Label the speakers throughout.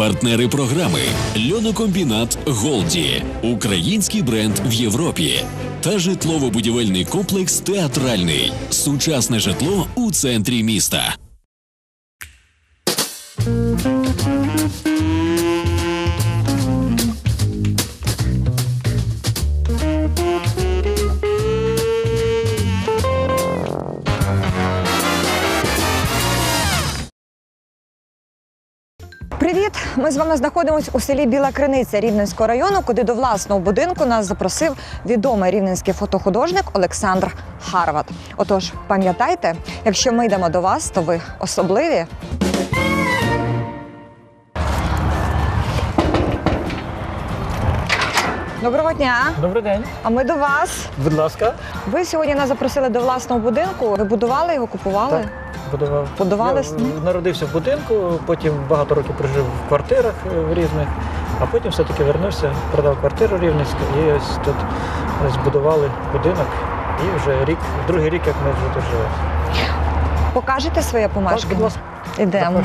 Speaker 1: Партнери програми Льонокомбінат Голді, український бренд в Європі та житлово-будівельний комплекс Театральний. Сучасне житло у центрі міста.
Speaker 2: Ми з вами знаходимося у селі Біла Криниця Рівненського району, куди до власного будинку нас запросив відомий рівненський фотохудожник Олександр Харват. Отож, пам'ятайте, якщо ми йдемо до вас, то ви особливі. Доброго дня!
Speaker 3: Добрий день,
Speaker 2: А ми до вас.
Speaker 3: будь ласка.
Speaker 2: Ви сьогодні нас запросили до власного будинку. Ви будували його, купували?
Speaker 3: Так, будував.
Speaker 2: Будувались?
Speaker 3: Я народився в будинку, потім багато років прожив в квартирах е, в різних, а потім все-таки вернувся, продав квартиру рівненську і ось тут збудували будинок. І вже рік, другий рік, як ми вже тут живемо.
Speaker 2: Покажете своє
Speaker 3: будь
Speaker 2: помешкання?
Speaker 3: ласка,
Speaker 2: Ідемо.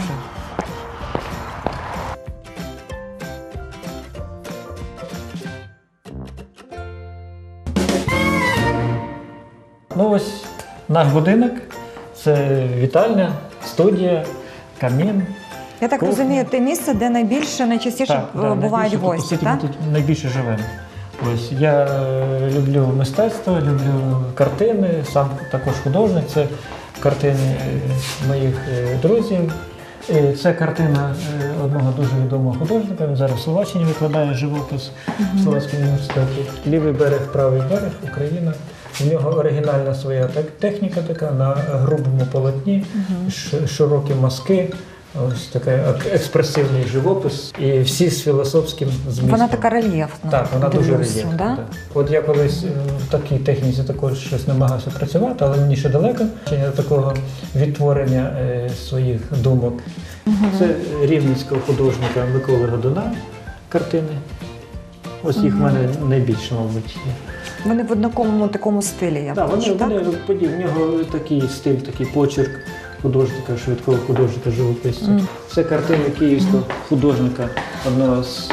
Speaker 3: Ну ось наш будинок. Це вітальня, студія, камін.
Speaker 2: Я так
Speaker 3: Кухня.
Speaker 2: розумію, те місце, де найбільше найчастіше
Speaker 3: Так, да,
Speaker 2: бувають
Speaker 3: найбільше,
Speaker 2: гості, так?
Speaker 3: Ми тут найбільше живемо. Ось я е, люблю мистецтво, люблю картини, сам також художник. Це картини е, моїх е, друзів. Це картина одного дуже відомого художника. Він зараз в Словаччині викладає живопис в Словацькому університеті. Лівий берег, правий берег, Україна. У нього оригінальна своя техніка така на грубому полотні, широкі мазки. Ось такий експресивний живопис, і всі з філософським змістом.
Speaker 2: Вона така рельєфна.
Speaker 3: Так, вона дуже рельєфна.
Speaker 2: Да?
Speaker 3: так. От я колись е, в такій техніці також щось намагався працювати, але мені ще далеко до такого відтворення е, своїх думок. Це рівненського художника Миколи Годуна картини. Ось їх в мене найбільше, мабуть, є.
Speaker 2: Вони в однаковому такому стилі, я
Speaker 3: Так,
Speaker 2: бачу,
Speaker 3: вони,
Speaker 2: так?
Speaker 3: вони подібні. В нього такий стиль, такий почерк художника, швидкого художника, живописця.
Speaker 2: Мгм.
Speaker 3: Це картини київського художника, одного з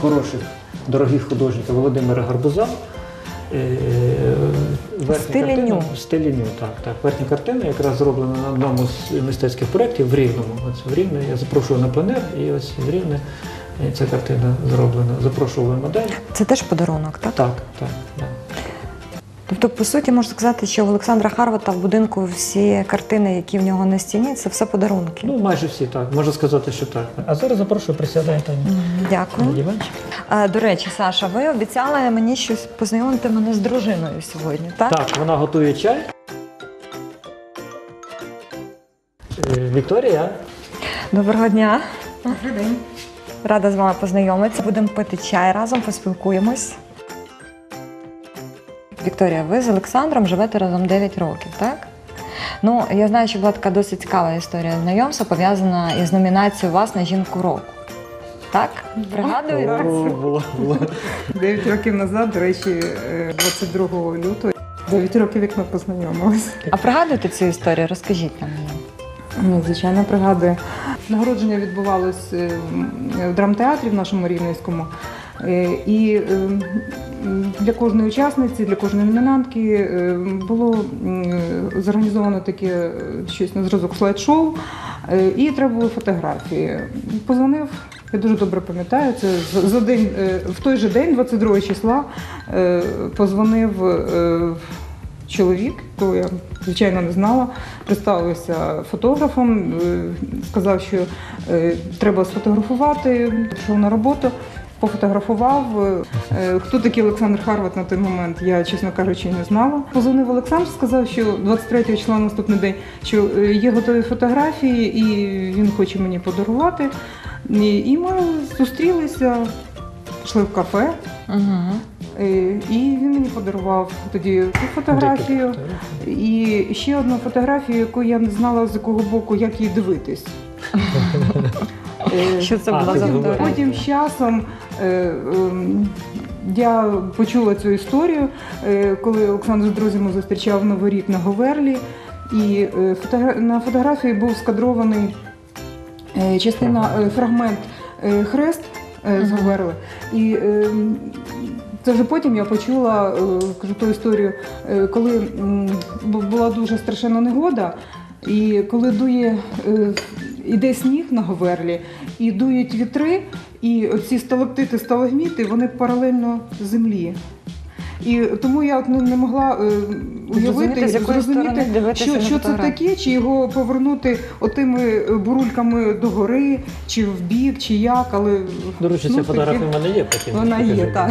Speaker 3: хороших, дорогих художників Володимира Гарбуза. Е, верхня
Speaker 2: стилі ню.
Speaker 3: В стилі ню, так, так. Верхня картина якраз зроблена на одному з мистецьких проєктів в Рівному. Ось в Рівне я запрошую на пленер, і ось в Рівне е, ця картина зроблена. Запрошували модель.
Speaker 2: Це теж подарунок, так?
Speaker 3: Так, так, так.
Speaker 2: Тобто, по суті, можна сказати, що в Олександра Харвата в будинку всі картини, які в нього на стіні, це все подарунки.
Speaker 3: Ну, майже всі так, можна сказати, що так. А зараз запрошую, присядайте на
Speaker 2: Дякую.
Speaker 3: диванчик.
Speaker 2: А, до речі, Саша, ви обіцяли мені щось познайомити мене з дружиною сьогодні, так?
Speaker 3: Так, вона готує чай. Е, Вікторія,
Speaker 2: Доброго дня. Рада з вами познайомитися. Будемо пити чай разом, поспілкуємось. Вікторія, ви з Олександром живете разом 9 років, так? Ну, я знаю, що була така досить цікава історія знайомства, пов'язана із номінацією вас на жінку року. Так? Пригадуєте?
Speaker 3: О, було, було.
Speaker 4: 9 років назад, до речі, е, 22 лютого, 9 років, як ми познайомилися.
Speaker 2: А пригадуєте цю історію? Розкажіть нам її.
Speaker 4: Ну, звичайно, пригадую. Нагородження відбувалось е, в драмтеатрі в нашому Рівненському. Е, І е, для кожної учасниці, для кожної номінантки було зорганізовано таке щось на зразок слайд-шоу, і треба були фотографії. Позвонив, я дуже добре пам'ятаю, це за- день, в той же день, 22 числа, позвонив чоловік, якого я звичайно не знала, представився фотографом, е, сказав, що е, треба сфотографувати, пішов на роботу. Пофотографував. Е, Хто такий Олександр Харват на той момент, я, чесно кажучи, не знала. Позвонив Олександр, сказав, що 23 числа наступний день, що є готові фотографії, і він хоче мені подарувати. І ми зустрілися, пішли в кафе.
Speaker 2: Угу.
Speaker 4: І він мені подарував тоді цю фотографію і ще одну фотографію, яку я не знала з якого боку, як її дивитись.
Speaker 2: Що це була за фотографія?
Speaker 4: Потім з часом е, ем, я почула цю історію, е, коли Олександр з друзями зустрічав Новий рік на Говерлі, і на фотографії був скадрований частина, фрагмент хрест е, з
Speaker 2: Мгм.
Speaker 4: Говерли. І е, це вже потім я почула е, кажу ту історію, е, коли була дуже страшенна негода, і коли дує. е, Іде сніг на Говерлі, і дують вітри, і оці сталактити, сталагміти, вони паралельно землі. І тому я от не, не могла е, уявити,
Speaker 2: Зрозуміти, з якої сторони дивитися
Speaker 4: що, що це таке, чи його повернути отими е, бурульками догори, чи в бік, чи як, але
Speaker 3: До речі,
Speaker 4: ну,
Speaker 3: ця фотографія в мене є потім.
Speaker 4: Вона
Speaker 3: покажу.
Speaker 4: є, так.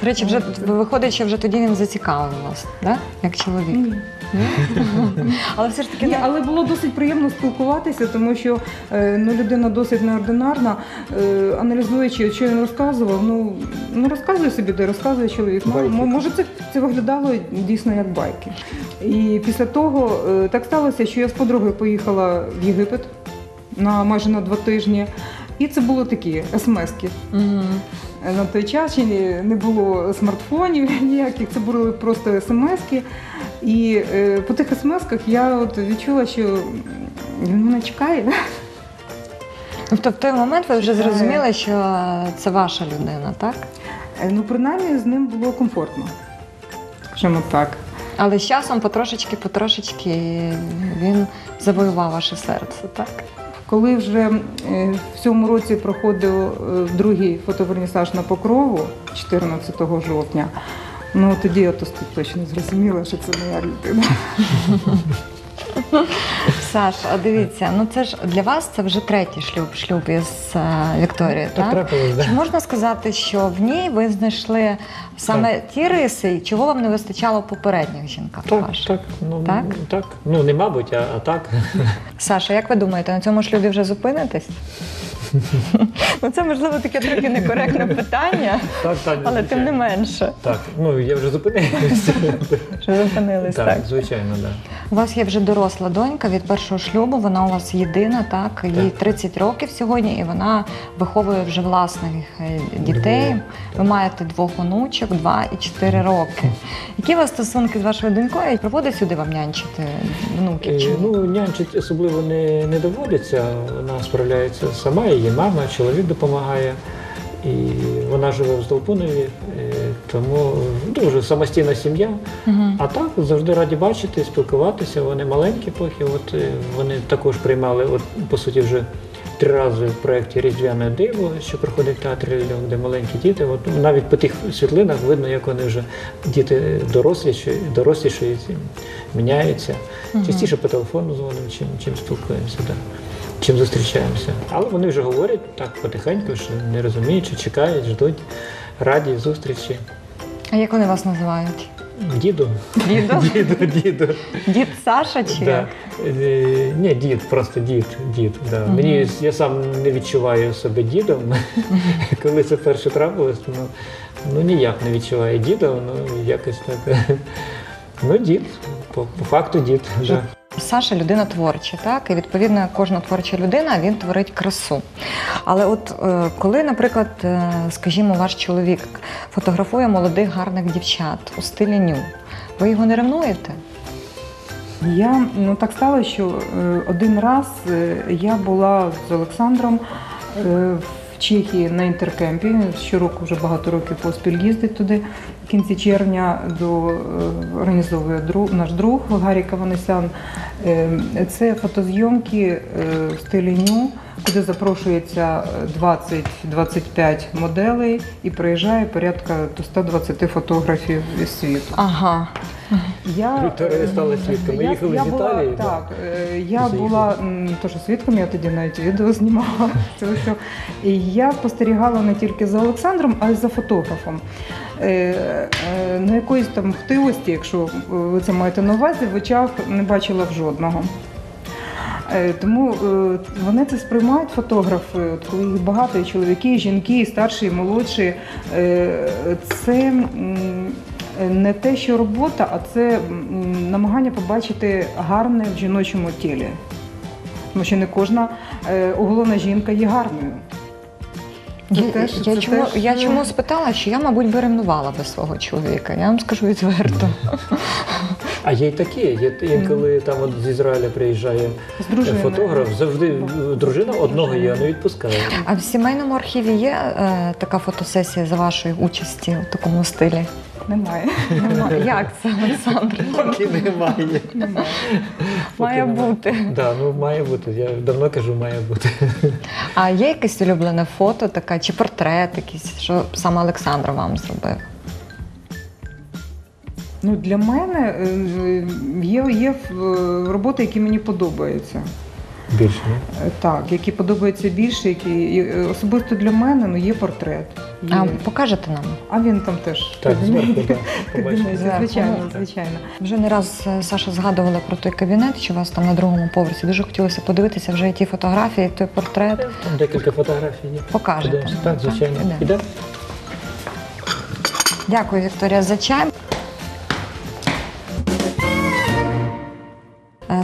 Speaker 2: До речі, вже виходить, що вже тоді він зацікавив вас, да? як чоловік.
Speaker 4: Ні.
Speaker 2: Але все ж таки
Speaker 4: Ні, але було досить приємно спілкуватися, тому що е, ну, людина досить неординарна, е, аналізуючи, що він розказував, ну, ну розказує собі, де розказує чоловік. Ну,
Speaker 3: Байки.
Speaker 4: мо- може, це, це виглядало дійсно як байки. І після того е, так сталося, що я з подругою поїхала в Єгипет на майже на два тижні. І це були такі смски.
Speaker 2: Мгм.
Speaker 4: На той час ще не- не було смартфонів ніяких, це були просто смски. І е, по тих смсках я от відчула, що він мене чекає.
Speaker 2: Тобто в той момент ви вже зрозуміли, що це ваша людина, так?
Speaker 4: Е, Ну, принаймні, з ним було комфортно. Скажімо так.
Speaker 2: Але з часом потрошечки, потрошечки він завоював ваше серце, так?
Speaker 4: Коли вже е, в цьому році проходив е, другий фотовернісаж на покрову 14 жовтня, ну тоді я то точно зрозуміла, що це моя людина.
Speaker 2: Саш, а дивіться, ну це ж для вас це вже третій шлюб, шлюб із е, Вікторією,
Speaker 3: Так
Speaker 2: так?
Speaker 3: трапилось,
Speaker 2: Чи можна сказати, що в ній ви знайшли саме ті риси, чого вам не вистачало в попередніх жінках
Speaker 3: Так,
Speaker 2: ваших?
Speaker 3: так, ну,
Speaker 2: Так?
Speaker 3: так. Ну, не мабуть, а, а так.
Speaker 2: Саша, як ви думаєте, на цьому шлюбі вже зупинитесь? Ну це можливо таке трохи некоректне питання,
Speaker 3: Так, так,
Speaker 2: але тим не менше,
Speaker 3: Так, ну я вже зупинився.
Speaker 2: що зупинились так.
Speaker 3: Так, звичайно, так.
Speaker 2: У вас є вже доросла донька від першого шлюбу. Вона у вас єдина, так їй 30 років сьогодні, і вона виховує вже власних е, дітей.
Speaker 3: Двоє.
Speaker 2: Ви маєте двох онучок, 2 і 4 роки. Які у вас стосунки з вашою донькою? Проводить сюди вам нянчити внуків? Чи
Speaker 3: Е. Ну, нянчить особливо не, не доводиться. Вона справляється сама, її мама, чоловік допомагає. І вона живе в Здолбунові, е, тому дуже самостійна сім'я.
Speaker 2: Мгм.
Speaker 3: А так завжди раді бачити, спілкуватися. Вони маленькі поки. От е, вони також приймали, от по суті, вже три рази в проєкті Різдвяне диво, що проходить в театрі Львів, де маленькі діти. От навіть по тих світлинах видно, як вони вже діти доросліші, дорослішають, міняються.
Speaker 2: Мгм.
Speaker 3: Частіше по телефону дзвонимо, чим, чим спілкуємося. Да. Чим зустрічаємося. Але вони вже говорять так потихеньку, що не розуміють, що чекають, ждуть, раді зустрічі.
Speaker 2: А як вони вас називають?
Speaker 3: Діду.
Speaker 2: Діду?
Speaker 3: Діду, діду.
Speaker 2: Дід Саша чи
Speaker 3: Да.
Speaker 2: як?
Speaker 3: Е, Ні, дід, просто дід. дід да.
Speaker 2: Мгм.
Speaker 3: Мені я сам не відчуваю себе дідом. Коли це перше трапилось, ну, ну ніяк не відчуваю діда, ну якось так. Ну, дід, по, по факту дід. Да.
Speaker 2: Саша людина творча, так і відповідно кожна творча людина він творить красу. Але от е, коли, наприклад, е, скажімо, ваш чоловік фотографує молодих гарних дівчат у стилі ню, ви його не ревнуєте?
Speaker 4: Я ну так стало, що е, один раз я була з Олександром в Чехії на інтеркемпі. Щороку вже багато років поспіль їздить туди. В кінці червня до е, організовує друг, наш друг Гаррі Каванесян. Е, Це фотозйомки е, в стилі ню, куди запрошується 20-25 моделей і приїжджає порядка до 120 фотографів із світу.
Speaker 2: Ага.
Speaker 4: Я,
Speaker 3: Вікторія стала свідком. Ми
Speaker 4: я-
Speaker 3: їхали
Speaker 4: я
Speaker 3: з
Speaker 4: була-
Speaker 3: Італії.
Speaker 4: Так, е, я
Speaker 3: Заїхали.
Speaker 4: була м, теж свідком, я тоді навіть відео знімала. Цього всього. І я спостерігала не тільки за Олександром, а й за фотографом. Е, е, На якоїсь там хтивості, якщо ви це маєте на увазі, в очах не бачила в жодного. Е, Тому е, вони це сприймають фотографи, от коли їх багато, і чоловіки, і жінки, і старші, і молодші. Е, Це м, не те, що робота, а це намагання побачити гарне в жіночому тілі. Тому що не кожна е, жінка є гарною. Це
Speaker 2: Я,
Speaker 4: теж-
Speaker 2: я,
Speaker 4: це
Speaker 2: чому,
Speaker 4: теж,
Speaker 2: я
Speaker 4: е,
Speaker 2: чому спитала, що я, мабуть, би ревнувала би свого чоловіка. Я вам скажу відверто.
Speaker 3: А є й такі. Є інколи там от з Ізраїля приїжджає
Speaker 4: З
Speaker 3: фотограф, завжди е, дружина одного є, не відпускає.
Speaker 2: А в сімейному архіві є е, така фотосесія за вашої участі у такому стилі?
Speaker 4: Немає.
Speaker 2: Немає. Як це, Олександр?
Speaker 3: Поки немає.
Speaker 4: Немає.
Speaker 2: Має бути.
Speaker 3: Да, ну має бути. Я давно кажу, має бути.
Speaker 2: А є якесь улюблене фото, така чи портрет якийсь, що саме Олександр вам зробив?
Speaker 4: Ну, для мене е, є, є е, роботи, які мені подобаються.
Speaker 3: Більше, ні?
Speaker 4: Е, Так, які подобаються більше, які е, особисто для мене ну, є портрет.
Speaker 2: А покажете нам?
Speaker 4: А він там теж
Speaker 3: Так, зверху, так,
Speaker 4: В кабінеті, звичайно,
Speaker 2: ну,
Speaker 4: звичайно.
Speaker 2: Вже не раз е, Саша згадувала про той кабінет, що у вас там на другому поверсі. Дуже хотілося подивитися вже і ті фотографії, той портрет.
Speaker 3: Там декілька фотографій є.
Speaker 2: Покажете.
Speaker 3: Так, звичайно. Іде?
Speaker 2: Дякую, Вікторія, за чай.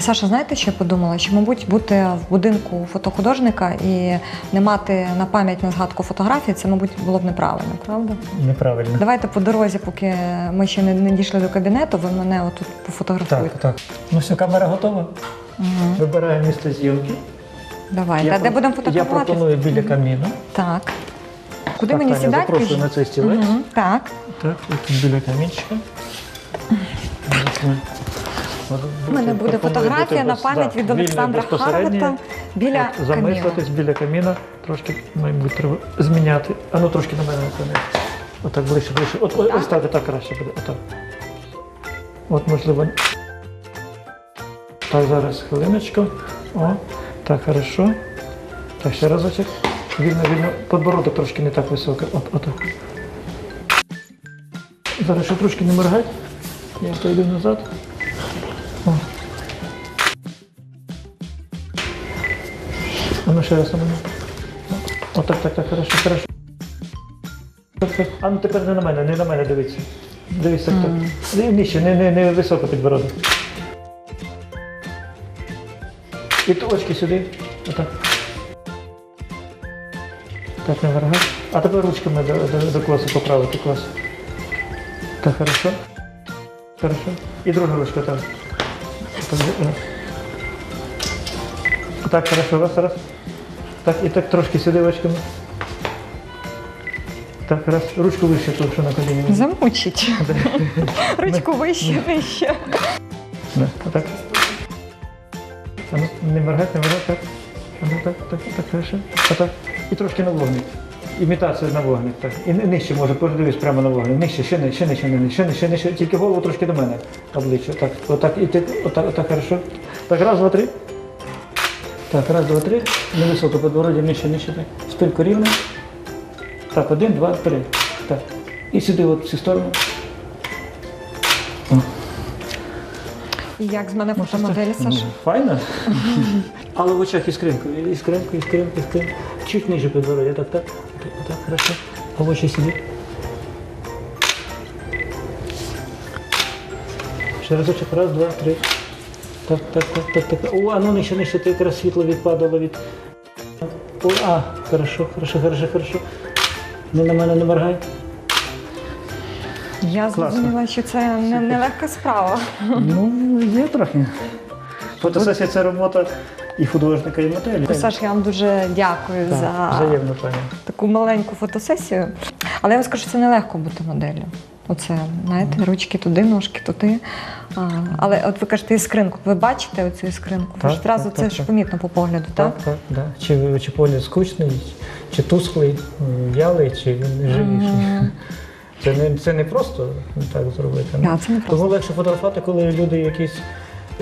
Speaker 2: Саша, знаєте, що я подумала? Що, мабуть, бути в будинку фотохудожника і не мати на пам'ять на згадку фотографії, це, мабуть, було б неправильно, правда?
Speaker 3: Неправильно.
Speaker 2: Давайте по дорозі, поки ми ще не, не дійшли до кабінету, ви мене отут пофотографуєте.
Speaker 3: Так, так. Ну все, камера готова.
Speaker 2: Угу.
Speaker 3: Вибираємо місце зйомки.
Speaker 2: Давайте. А
Speaker 3: Я
Speaker 2: де
Speaker 3: про-
Speaker 2: будемо
Speaker 3: Я
Speaker 2: фотографувати?
Speaker 3: пропоную біля каміну.
Speaker 2: Так. Куди
Speaker 3: Так,
Speaker 2: мені
Speaker 3: Таня,
Speaker 2: сідати?
Speaker 3: Запрошую на цей стілець.
Speaker 2: Мгм, Так.
Speaker 3: Так, тут біля камінчика. Ми-
Speaker 2: У мене буде фотографія на пам'ять від Олександра. Харвата біля
Speaker 3: От
Speaker 2: каміну.
Speaker 3: Замислитись біля каміна, трошки, мабуть, треба зміняти. А ну трошки на мене наклони. Отак ближче, ближче. От, ось, так, отак краще буде. Отак. От, можливо. Так, зараз хвилиночку. О, так, хорошо. Так, ще разочок. Вільно, вільно. Подбородок трошки не так високо. От, отак. Зараз ще трошки не моргай. Я пойду назад. Раз, ну. О, так, так, так, хорошо, хорошо. Так, так. А ну тепер не на мене, не на мене дивіться. Дивись, так. Не, нижче, не, не, не високо підбородок. І то очки сюди. Отак. Так, не вергай. А тепер ручками до, до, до класу поправити клас. Так, хорошо. Хорошо. І друга ручка там. Е. Так, хорошо, раз, раз. Так, і так трошки сюди очками. Так, раз. Ручку вище тут, що на коліні.
Speaker 2: Замучить. Ручку вище, вище.
Speaker 3: Да, отак. А ну, не моргать, не моргать, так. А ну так, так, так, хорошо. Отак. І трошки на вогник. Імітація на вогник, так. І нижче може, подивись прямо на вогник. Нижче, ще нижче, ще нижче, ще нижче, нижче. Тільки голову трошки до мене. Обличчя. Так, отак, і ти, отак, отак, хорошо. Так, раз, два, три. Так, раз, два, три. Невисоко подбородя, нижче, нижче, так. Спинку рівно. Так, один, два, три. Так. І сюди, от в цю сторону. О.
Speaker 2: І як з мене фотомодель, Саша?
Speaker 3: Ну, файно. Але в очах іскринку, іскринку, іскринку, іскринку. Чуть ниже підбородя, так, так, так, так, хорошо. А в очі сиди. Ще разочок, раз, два, три. Так, так, так, так, так. О, а ну нижче, нижче, ти якраз світло відпадало від. О, а, хорошо, хорошо, хорошо, хорошо. Не на мене не моргай.
Speaker 2: Я
Speaker 3: Класно.
Speaker 2: зрозуміла, що це не, не легка справа.
Speaker 3: Ну, є трохи. Фотосесія це робота і художника, і моделі.
Speaker 2: Саш, я вам дуже дякую
Speaker 3: Так,
Speaker 2: за
Speaker 3: Взаємно, пані.
Speaker 2: таку маленьку фотосесію. Але я вам скажу, що це нелегко бути моделлю. Оце, знаєте, ручки туди, ножки туди. А, але от ви кажете іскринку. Ви бачите оцю іскринку?
Speaker 3: Так,
Speaker 2: ж одразу
Speaker 3: так,
Speaker 2: це
Speaker 3: так,
Speaker 2: ж
Speaker 3: так.
Speaker 2: помітно по погляду, так?
Speaker 3: Так, так, да. Чи, чи погляд скучний, чи тусклий, вялий, чи він живіший.
Speaker 2: Мгм.
Speaker 3: Це не, це не просто так зробити. ну.
Speaker 2: Да, це не просто.
Speaker 3: Тому легше фотографувати, коли люди в якісь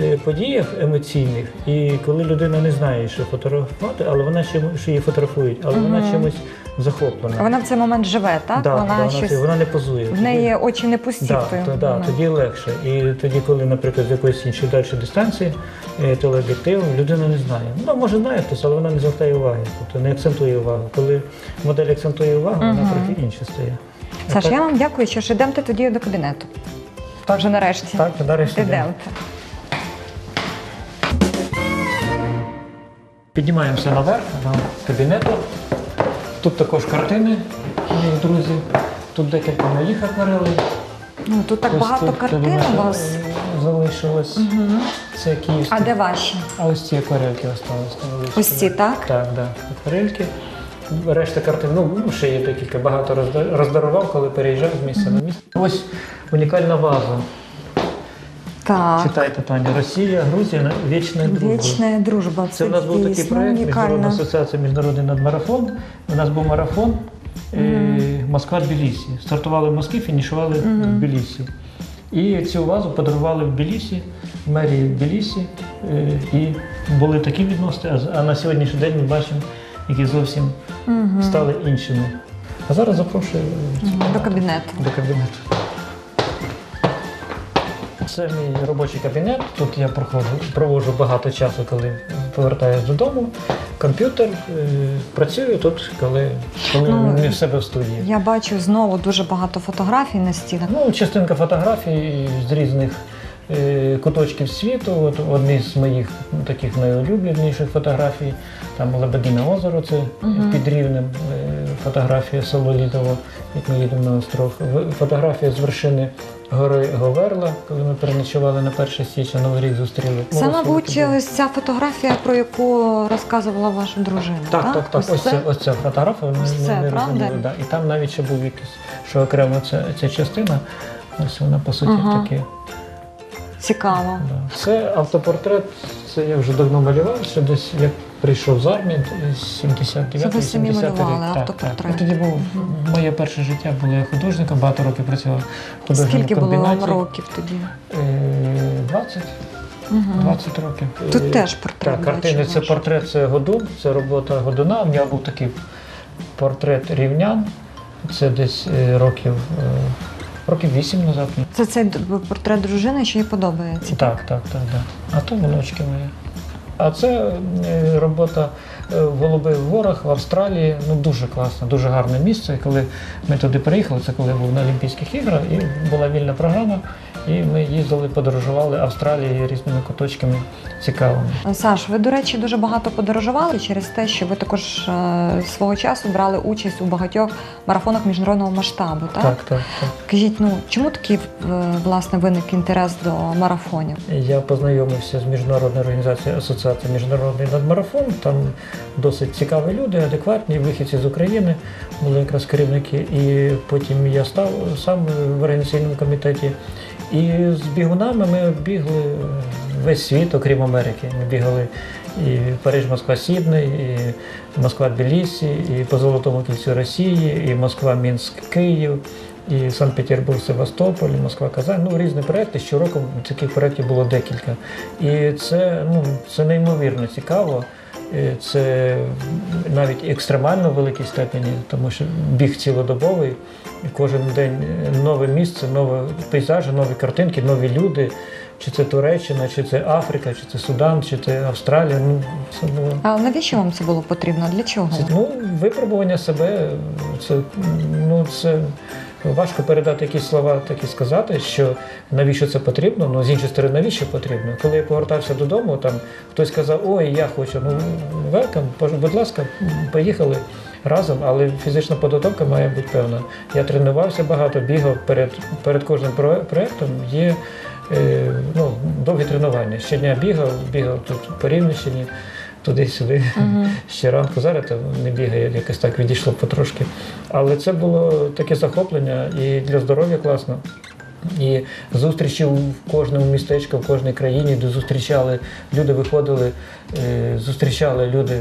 Speaker 3: е, подіях емоційних, і коли людина не знає, що фотографувати, але вона чим- що її фотографують, але вона чимось захоплена.
Speaker 2: Вона в цей момент живе, так?
Speaker 3: Да,
Speaker 2: вона
Speaker 3: да,
Speaker 2: щось.
Speaker 3: вона не позує.
Speaker 2: В неї очі не пусті
Speaker 3: Да,
Speaker 2: в
Speaker 3: то, да, тоді легше. І тоді, коли, наприклад, з якоїсь іншої далі дистанції е, телеоб'єктивом, людина не знає. Ну, може знає хтось, але вона не звертає уваги, тобто не акцентує увагу. Коли модель акцентує увагу, вона трохи інша стає.
Speaker 2: Саш,
Speaker 3: так-
Speaker 2: я вам дякую, що ж ідемте тоді до кабінету. Так, вже нарешті.
Speaker 3: Так, нарешті. йдемо. Піднімаємося наверх до кабінету. Тут також картини моїх друзів. Тут декілька моїх акварелей.
Speaker 2: Ну, тут так
Speaker 3: Ось
Speaker 2: багато
Speaker 3: тут,
Speaker 2: картин
Speaker 3: тут
Speaker 2: у вас.
Speaker 3: залишилось. Це київське.
Speaker 2: А де ваші?
Speaker 3: А ось ці акварельки невеличкі.
Speaker 2: Ось ці, так?
Speaker 3: Так, так. Акварельки. Решта картин, ну ще є декілька, багато розда- роздарував, коли переїжджав з місця на місце. Ось унікальна ваза.
Speaker 2: Так.
Speaker 3: Читайте, пані. Росія, Грузія, вічна дружба.
Speaker 2: Вічна дружба.
Speaker 3: Це в нас був такий проект, Міжнародна асоціація Міжнародний надмарафон. У нас був марафон е, Москва-Тбілісі. Стартували в Москві, фінішували в Тбілісі. І цю вазу подарували в Тбілісі, в мерії Тбілісі. Е, і були такі відносини, а на сьогоднішній день ми бачимо, які зовсім стали іншими. А зараз запрошую е,
Speaker 2: До кабінету.
Speaker 3: до кабінету. Це мій робочий кабінет. Тут я проходжу, проводжу багато часу, коли повертаюся додому. Комп'ютер е, працюю тут, коли, коли
Speaker 2: Ну,
Speaker 3: не в себе в студії.
Speaker 2: Я бачу знову дуже багато фотографій на стінах.
Speaker 3: Ну, частинка фотографій з різних е, куточків світу. От одні з моїх ну, таких найулюбленіших фотографій. Там Лебедине озеро, це під рівнем е, фотографія село Лідово, як ми їдемо на остров. Фотографія з вершини гори Говерла, коли ми переночували на 1 січня, Новий рік зустріли.
Speaker 2: Це, мабуть, ось ця фотографія, про яку розказувала ваша дружина.
Speaker 3: Так, так, так. Ось,
Speaker 2: це?
Speaker 3: це, ось ця фотографія, ми,
Speaker 2: Ось це,
Speaker 3: ми
Speaker 2: правда?
Speaker 3: розуміли. Да. І там навіть ще був якийсь, що окремо ця, ця частина. Ось вона по суті
Speaker 2: Ага.
Speaker 3: таке.
Speaker 2: Цікаво.
Speaker 3: Да. Це автопортрет, це я вже давно малював, ще десь як прийшов з армії, 79
Speaker 2: Це ви самі
Speaker 3: 80
Speaker 2: малювали
Speaker 3: рік.
Speaker 2: Автопортрет?
Speaker 3: Тоді був моє перше життя було я художником, багато років працював в художньому
Speaker 2: Скільки було
Speaker 3: комбінаті.
Speaker 2: вам років тоді?
Speaker 3: Е, 20. 20 років.
Speaker 2: Тут
Speaker 3: Е,
Speaker 2: теж портрет
Speaker 3: Так, картини
Speaker 2: бачу
Speaker 3: це
Speaker 2: ваш.
Speaker 3: портрет, це Годун, це робота Годуна. У нього був такий портрет рівнян. Це десь е, років, е, років 8 назад.
Speaker 2: Це цей д- портрет дружини, що їй подобається.
Speaker 3: Так, так, так, так. А то внучки мої. А це е, робота е, в горах в Австралії. Ну дуже класно, дуже гарне місце. Коли ми туди приїхали, це коли був на Олімпійських іграх, і була вільна програма. І ми їздили, подорожували Австралією різними куточками цікавими.
Speaker 2: Саш, ви, до речі, дуже багато подорожували через те, що ви також е, свого часу брали участь у багатьох марафонах міжнародного масштабу. Так?
Speaker 3: Так, так, так.
Speaker 2: Кажіть, ну чому такий е, власне виник інтерес до марафонів?
Speaker 3: Я познайомився з міжнародною організацією Асоціація Міжнародний надмарафон. Там досить цікаві люди, адекватні, вихідці з України, були якраз керівники. І потім я став сам в організаційному комітеті. І з бігунами ми бігли весь світ, окрім Америки. Ми бігали і Париж, Москва, Сідней, і Москва, Тбілісі, і по Золотому кільцю Росії, і Москва, Мінськ, Київ. І Санкт-Петербург, Севастополь, і Москва, Казань. Ну, різні проекти. Щороку таких проєктів було декілька. І це, ну, це неймовірно цікаво. Е, Це навіть екстремально в великій степені, тому що біг цілодобовий, і кожен день нове місце, нові пейзажі, нові картинки, нові люди. Чи це Туреччина, чи це Африка, чи це Судан, чи це Австралія. Ну, це було
Speaker 2: А навіщо вам це було потрібно? Для чого?
Speaker 3: це, ну, випробування себе, це, ну, це важко передати якісь слова, так і сказати, що навіщо це потрібно, ну з іншої сторони, навіщо потрібно. Коли я повертався додому, там хтось сказав, ой, я хочу, ну велкам, будь ласка, поїхали разом, але фізична підготовка має бути певна. Я тренувався багато, бігав перед, перед кожним про- проєктом. Є е, ну, довгі тренування. Щодня бігав, бігав тут по Рівненщині, туди-сюди ще ранку. Зараз не бігає, якось так відійшло потрошки. Але це було таке захоплення і для здоров'я класно. І зустрічі в кожному містечку, в кожній країні, де зустрічали люди, виходили, е, зустрічали люди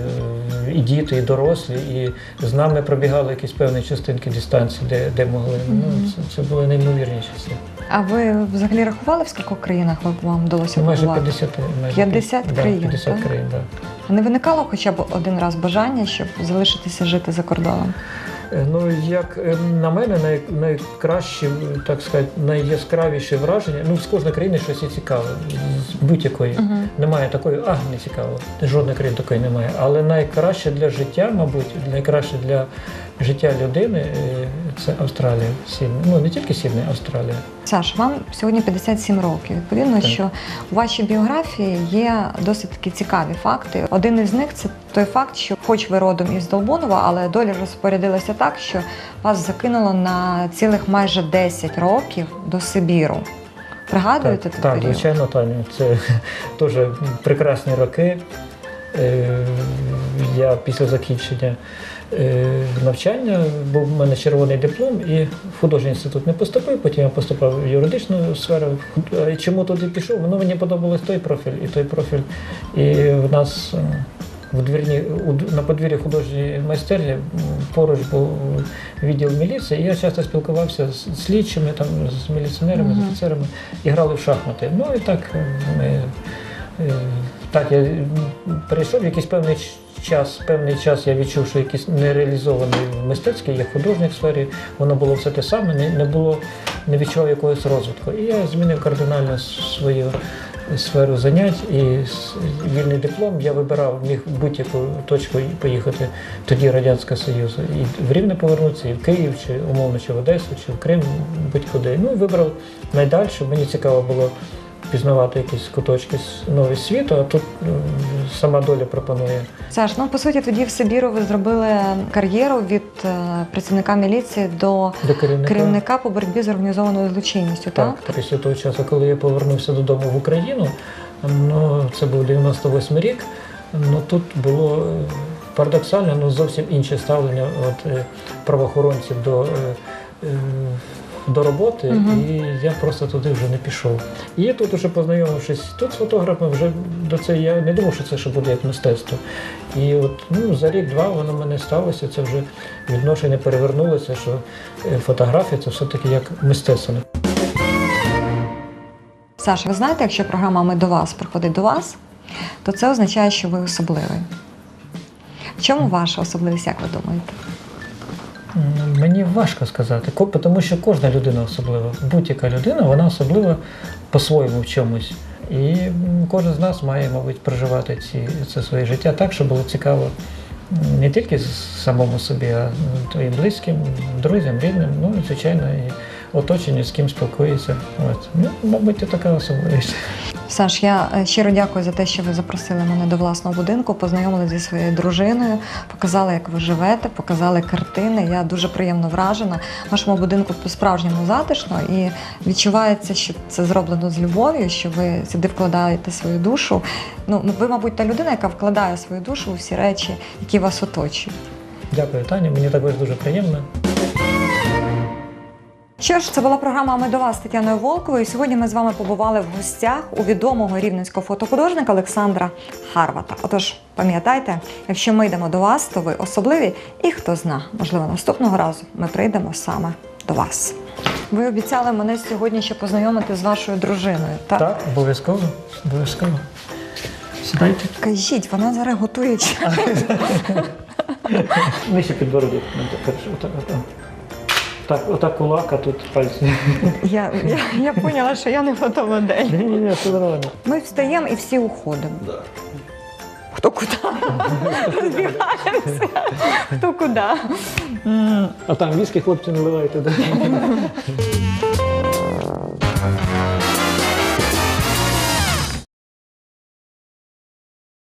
Speaker 3: е, і діти, і дорослі, і з нами пробігали якісь певні частинки дистанції, де, де могли. Ну, це, це були неймовірні часи.
Speaker 2: А ви взагалі рахували, в скількох країнах вам вдалося
Speaker 3: Майже
Speaker 2: побувати?
Speaker 3: 50, майже
Speaker 2: 50
Speaker 3: да,
Speaker 2: країн,
Speaker 3: 50
Speaker 2: так?
Speaker 3: країн, да.
Speaker 2: Не виникало хоча б один раз бажання, щоб залишитися жити за кордоном?
Speaker 3: Е, Ну, як е, на мене, най, найкраще, так сказати, найяскравіше враження. Ну, з кожної країни щось є цікаве. З будь-якої. Немає такої, а не цікаво. Жодної країни такої немає. Але найкраще для життя, мабуть, найкраще для життя людини е, це Австралія. Сідней. Ну, не тільки Сідней, а Австралія.
Speaker 2: Саш, вам сьогодні 57 років. Відповідно,
Speaker 3: Так.
Speaker 2: що у вашій біографії є досить такі цікаві факти. Один із них це той факт, що, хоч ви родом із Долбунова, але доля розпорядилася так, що вас закинуло на цілих майже 10 років до Сибіру. Пригадуєте
Speaker 3: Так, так звичайно, Таня. Це теж прекрасні роки. Е, Я після закінчення навчання був у мене червоний диплом і в художній інститут не поступив. Потім я поступав в юридичну сферу. Е, Чому туди пішов? Ну мені подобалось той профіль і той профіль. І в нас е, в двірні, на подвір'ї художньої майстерні поруч був відділ міліції, і я часто спілкувався з слідчими, там, з міліціонерами, з офіцерами і грали в шахмати. Ну і так е, ми, е, так я перейшов якийсь певний час, певний час я відчув, що якийсь нереалізований мистецький, я художник в сфері, воно було все те саме, не, не було, не відчував якогось розвитку. І я змінив кардинально свою сферу занять і вільний диплом я вибирав, міг будь-яку точку поїхати тоді Радянського Союзу. І в Рівне повернутися, і в Київ, чи умовно, чи в Одесу, чи в Крим, будь-куди. Ну і вибрав найдальше. Мені цікаво було пізнавати якісь куточки нового світу, а тут сама доля пропонує.
Speaker 2: Саш, ну по суті, тоді в Сибіру ви зробили кар'єру від е, працівника міліції до
Speaker 3: До керівника.
Speaker 2: керівника по боротьбі з організованою злочинністю, так?
Speaker 3: Так, після того часу, коли я повернувся додому в Україну, ну це був 98 рік. Ну тут було е, парадоксально, ну зовсім інше ставлення от, е, правоохоронців до, до роботи,
Speaker 2: Мгм.
Speaker 3: і я просто туди вже не пішов. І тут уже познайомившись тут з фотографом, вже до цього я не думав, що це ще буде як мистецтво. І от ну, за рік-два воно в мене сталося, це вже відношення перевернулося, що е, фотографія це все-таки як мистецтво.
Speaker 2: Саша, ви знаєте, якщо програма Ми до вас приходить до вас, то це означає, що ви особливий. В чому ваша особливість, як ви думаєте?
Speaker 3: Мені важко сказати, тому що кожна людина особлива. Будь-яка людина, вона особлива по-своєму в чомусь. І кожен з нас має, мабуть, проживати ці, це своє життя так, щоб було цікаво не тільки самому собі, а м, твоїм близьким, друзям, рідним, ну і звичайно, і оточенню, з ким спілкуєшся. От. Ну, мабуть, це така особливість.
Speaker 2: Саш, я е, щиро дякую за те, що ви запросили мене до власного будинку, познайомили зі своєю дружиною, показали, як ви живете, показали картини. Я дуже приємно вражена. В вашому будинку по-справжньому затишно і відчувається, що це зроблено з любов'ю, що ви сюди вкладаєте свою душу. Ну, ви, мабуть, та людина, яка вкладає свою душу у всі речі, які вас оточують.
Speaker 3: Дякую, Таня. Мені також дуже приємно.
Speaker 2: Що ж, це була програма Ми до вас з Тетяною Волковою. Сьогодні ми з вами побували в гостях у відомого рівненського фотохудожника Олександра Харвата. Отож, пам'ятайте, якщо ми йдемо до вас, то ви особливі, і хто зна, можливо, наступного разу ми прийдемо саме до вас. Ви обіцяли мене сьогодні ще познайомити з вашою дружиною. Так,
Speaker 3: Так, обов'язково. Обов'язково. Сідайте.
Speaker 2: кажіть, вона зараз готує чай.
Speaker 3: Нижче підбородок. Так, отак кулак, а тут пальці.
Speaker 2: Я, я, я поняла, що я не фотомодель.
Speaker 3: Ні, ні, ні, все нормально.
Speaker 2: Ми встаємо і всі уходимо. Хто куди? Розбігаємося. Хто куди?
Speaker 3: А там віскі хлопці наливаєте, да?